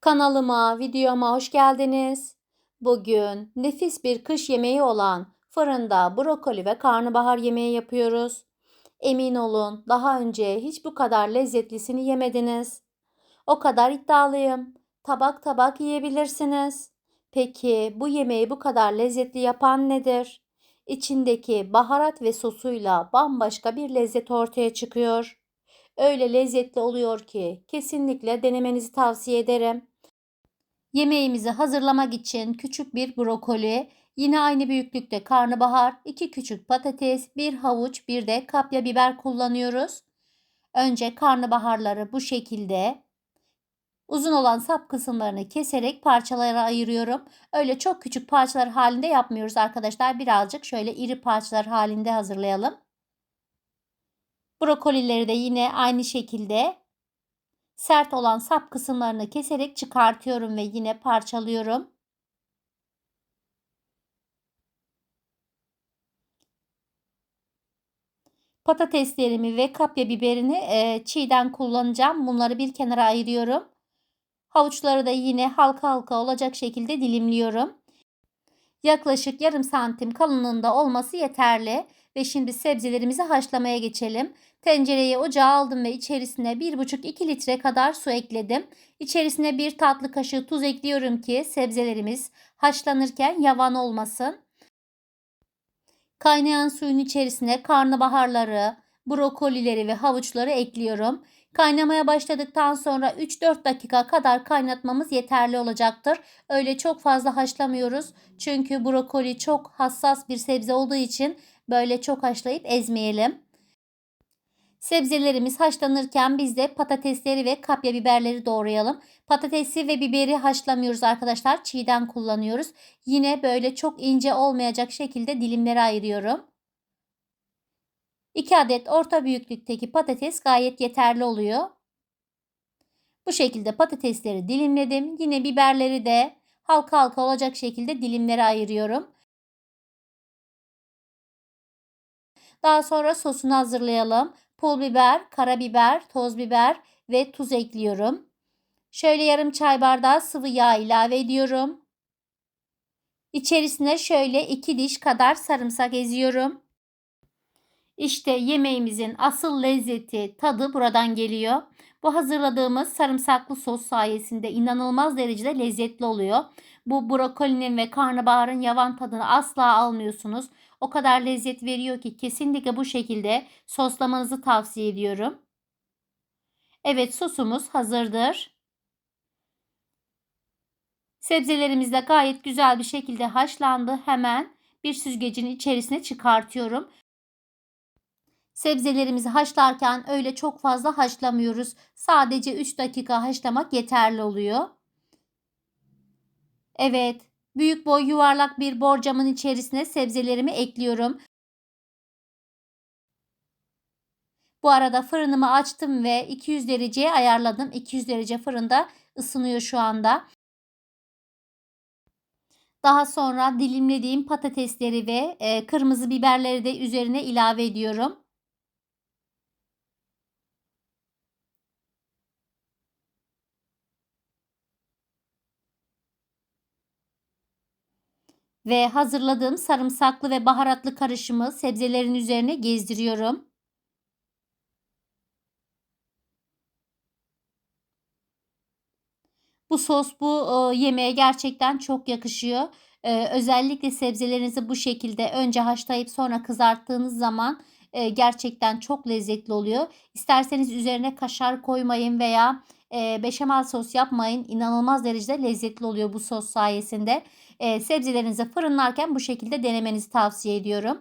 Kanalıma, videoma hoş geldiniz. Bugün nefis bir kış yemeği olan fırında brokoli ve karnabahar yemeği yapıyoruz. Emin olun daha önce hiç bu kadar lezzetlisini yemediniz. O kadar iddialıyım. Tabak tabak yiyebilirsiniz. Peki bu yemeği bu kadar lezzetli yapan nedir? İçindeki baharat ve sosuyla bambaşka bir lezzet ortaya çıkıyor. Öyle lezzetli oluyor ki kesinlikle denemenizi tavsiye ederim. Yemeğimizi hazırlamak için küçük bir brokoli, yine aynı büyüklükte karnabahar, iki küçük patates, bir havuç, bir de kapya biber kullanıyoruz. Önce karnabaharları bu şekilde uzun olan sap kısımlarını keserek parçalara ayırıyorum. Öyle çok küçük parçalar halinde yapmıyoruz arkadaşlar. Birazcık şöyle iri parçalar halinde hazırlayalım. Brokolileri de yine aynı şekilde sert olan sap kısımlarını keserek çıkartıyorum ve yine parçalıyorum. Patateslerimi ve kapya biberini e, çiğden kullanacağım. Bunları bir kenara ayırıyorum. Havuçları da yine halka halka olacak şekilde dilimliyorum. Yaklaşık yarım santim kalınlığında olması yeterli. Ve şimdi sebzelerimizi haşlamaya geçelim. Tencereyi ocağa aldım ve içerisine 1,5-2 litre kadar su ekledim. İçerisine bir tatlı kaşığı tuz ekliyorum ki sebzelerimiz haşlanırken yavan olmasın. Kaynayan suyun içerisine karnabaharları, brokolileri ve havuçları ekliyorum. Kaynamaya başladıktan sonra 3-4 dakika kadar kaynatmamız yeterli olacaktır. Öyle çok fazla haşlamıyoruz. Çünkü brokoli çok hassas bir sebze olduğu için böyle çok haşlayıp ezmeyelim. Sebzelerimiz haşlanırken biz de patatesleri ve kapya biberleri doğrayalım. Patatesi ve biberi haşlamıyoruz arkadaşlar. Çiğden kullanıyoruz. Yine böyle çok ince olmayacak şekilde dilimlere ayırıyorum. 2 adet orta büyüklükteki patates gayet yeterli oluyor. Bu şekilde patatesleri dilimledim. Yine biberleri de halka halka olacak şekilde dilimlere ayırıyorum. Daha sonra sosunu hazırlayalım. Pul biber, karabiber, toz biber ve tuz ekliyorum. Şöyle yarım çay bardağı sıvı yağ ilave ediyorum. İçerisine şöyle 2 diş kadar sarımsak eziyorum. İşte yemeğimizin asıl lezzeti, tadı buradan geliyor. Bu hazırladığımız sarımsaklı sos sayesinde inanılmaz derecede lezzetli oluyor. Bu brokolinin ve karnabaharın yavan tadını asla almıyorsunuz. O kadar lezzet veriyor ki kesinlikle bu şekilde soslamanızı tavsiye ediyorum. Evet sosumuz hazırdır. Sebzelerimiz de gayet güzel bir şekilde haşlandı. Hemen bir süzgecin içerisine çıkartıyorum. Sebzelerimizi haşlarken öyle çok fazla haşlamıyoruz. Sadece 3 dakika haşlamak yeterli oluyor. Evet, büyük boy yuvarlak bir borcamın içerisine sebzelerimi ekliyorum. Bu arada fırınımı açtım ve 200 dereceye ayarladım. 200 derece fırında ısınıyor şu anda. Daha sonra dilimlediğim patatesleri ve e, kırmızı biberleri de üzerine ilave ediyorum. Ve hazırladığım sarımsaklı ve baharatlı karışımı sebzelerin üzerine gezdiriyorum. Bu sos bu e, yemeğe gerçekten çok yakışıyor. E, özellikle sebzelerinizi bu şekilde önce haşlayıp sonra kızarttığınız zaman e, gerçekten çok lezzetli oluyor. İsterseniz üzerine kaşar koymayın veya e, beşamel sos yapmayın. İnanılmaz derecede lezzetli oluyor bu sos sayesinde. E, sebzelerinizi fırınlarken bu şekilde denemenizi tavsiye ediyorum.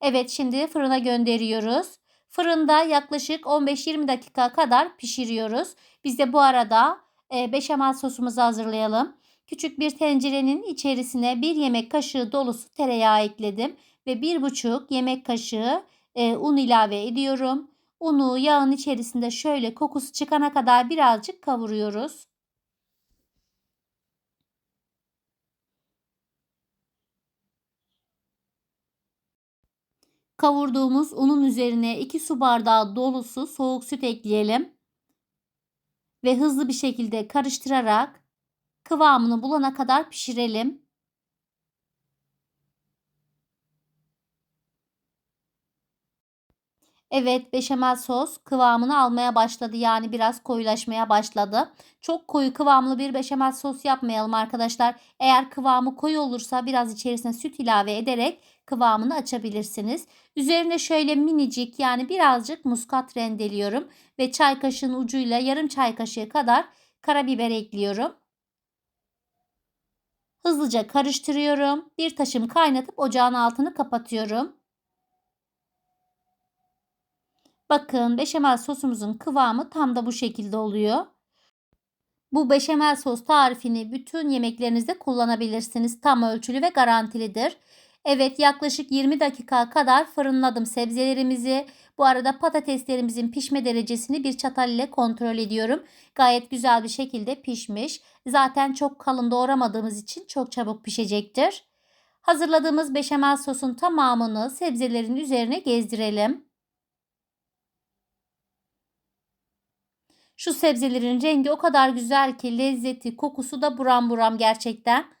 Evet şimdi fırına gönderiyoruz. Fırında yaklaşık 15-20 dakika kadar pişiriyoruz. Biz de bu arada e, beşamel sosumuzu hazırlayalım. Küçük bir tencerenin içerisine bir yemek kaşığı dolusu tereyağı ekledim ve bir buçuk yemek kaşığı e, un ilave ediyorum. Unu yağın içerisinde şöyle kokusu çıkana kadar birazcık kavuruyoruz. Kavurduğumuz unun üzerine 2 su bardağı dolusu soğuk süt ekleyelim. Ve hızlı bir şekilde karıştırarak kıvamını bulana kadar pişirelim. Evet, beşamel sos kıvamını almaya başladı. Yani biraz koyulaşmaya başladı. Çok koyu kıvamlı bir beşamel sos yapmayalım arkadaşlar. Eğer kıvamı koyu olursa biraz içerisine süt ilave ederek kıvamını açabilirsiniz. Üzerine şöyle minicik yani birazcık muskat rendeliyorum ve çay kaşığının ucuyla yarım çay kaşığı kadar karabiber ekliyorum. Hızlıca karıştırıyorum. Bir taşım kaynatıp ocağın altını kapatıyorum. Bakın beşamel sosumuzun kıvamı tam da bu şekilde oluyor. Bu beşamel sos tarifini bütün yemeklerinizde kullanabilirsiniz. Tam ölçülü ve garantilidir. Evet yaklaşık 20 dakika kadar fırınladım sebzelerimizi. Bu arada patateslerimizin pişme derecesini bir çatal ile kontrol ediyorum. Gayet güzel bir şekilde pişmiş. Zaten çok kalın doğramadığımız için çok çabuk pişecektir. Hazırladığımız beşamel sosun tamamını sebzelerin üzerine gezdirelim. Şu sebzelerin rengi o kadar güzel ki lezzeti, kokusu da buram buram gerçekten.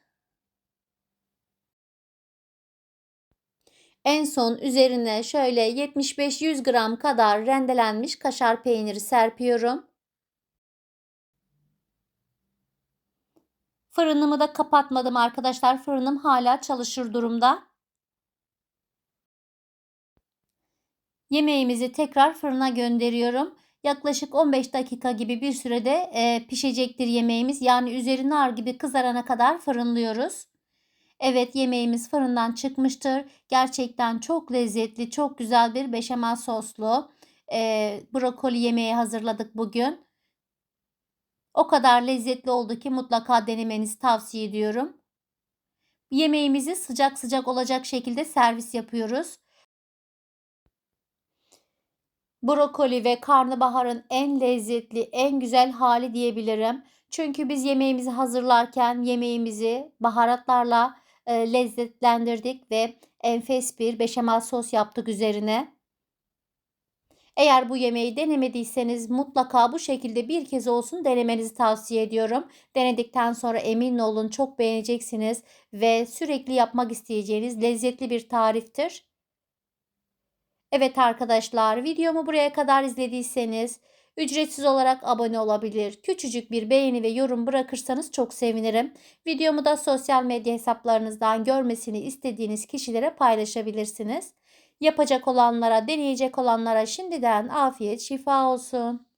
En son üzerine şöyle 75-100 gram kadar rendelenmiş kaşar peyniri serpiyorum. Fırınımı da kapatmadım arkadaşlar. Fırınım hala çalışır durumda. Yemeğimizi tekrar fırına gönderiyorum. Yaklaşık 15 dakika gibi bir sürede e, pişecektir yemeğimiz. Yani üzeri nar gibi kızarana kadar fırınlıyoruz. Evet yemeğimiz fırından çıkmıştır. Gerçekten çok lezzetli, çok güzel bir beşamel soslu e, brokoli yemeği hazırladık bugün. O kadar lezzetli oldu ki mutlaka denemenizi tavsiye ediyorum. Yemeğimizi sıcak sıcak olacak şekilde servis yapıyoruz. Brokoli ve karnabaharın en lezzetli, en güzel hali diyebilirim. Çünkü biz yemeğimizi hazırlarken yemeğimizi baharatlarla e, lezzetlendirdik ve enfes bir beşamel sos yaptık üzerine. Eğer bu yemeği denemediyseniz mutlaka bu şekilde bir kez olsun denemenizi tavsiye ediyorum. Denedikten sonra emin olun çok beğeneceksiniz ve sürekli yapmak isteyeceğiniz lezzetli bir tariftir. Evet arkadaşlar videomu buraya kadar izlediyseniz ücretsiz olarak abone olabilir. Küçücük bir beğeni ve yorum bırakırsanız çok sevinirim. Videomu da sosyal medya hesaplarınızdan görmesini istediğiniz kişilere paylaşabilirsiniz. Yapacak olanlara, deneyecek olanlara şimdiden afiyet şifa olsun.